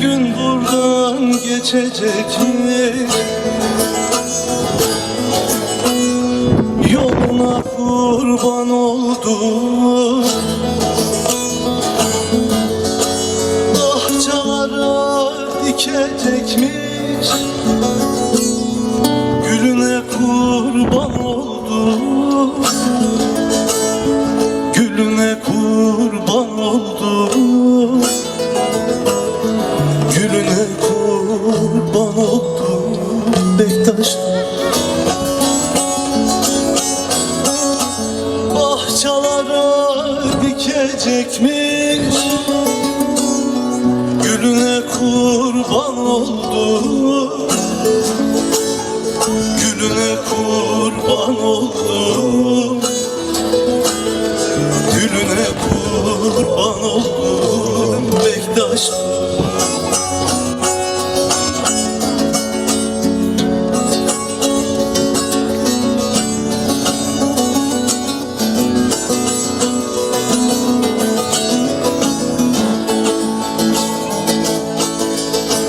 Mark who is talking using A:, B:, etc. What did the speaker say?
A: Bahçalardan geçecek mi? Yoluna kurban oldum Bahçalara dikecekmiş kurban oldum Bektaş. Bahçalara dikecekmiş Gülüne kurban oldum. Gülüne kurban oldum. Gülüne kurban oldum Bektaş